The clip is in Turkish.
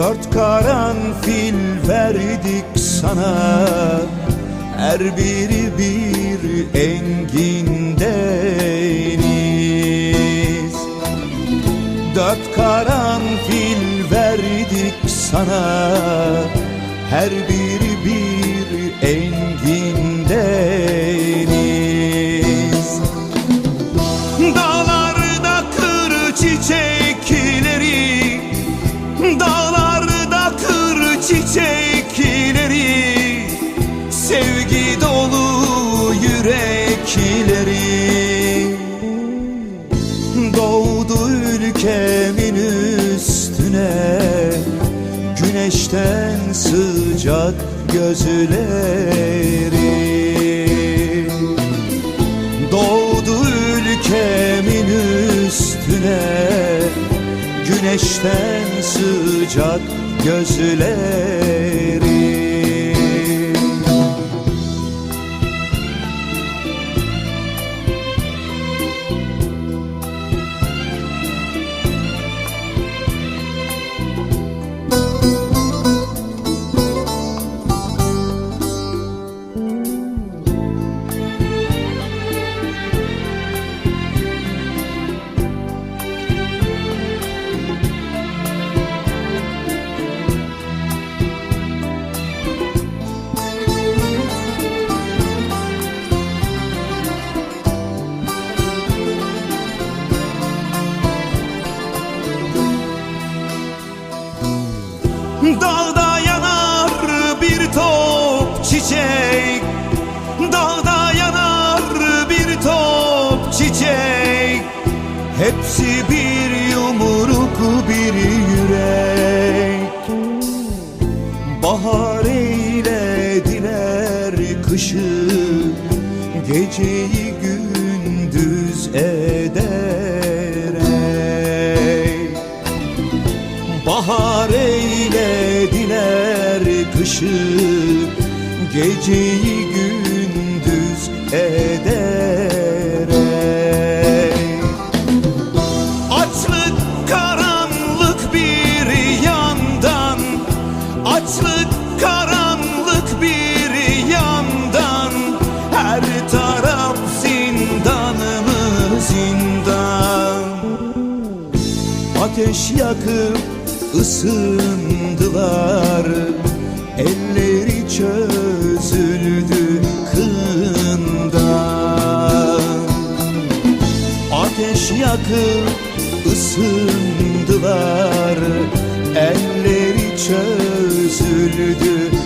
Dört karanfil verdik sana. Her biri bir engin deniz. Dört karanfil verdik sana. Her biri Güneşten sıcak gözleri Doğdu ülkemin üstüne Güneşten sıcak gözleri Dağda yanar bir top çiçek. Dağda yanar bir top çiçek. Hepsi bir kışı Geceyi gündüz eder ey. Açlık karanlık bir yandan Açlık karanlık bir yandan. Her taraf zindan mı zindan. Ateş yakıp ısındılar yakıp ısındılar. Elleri çözüldü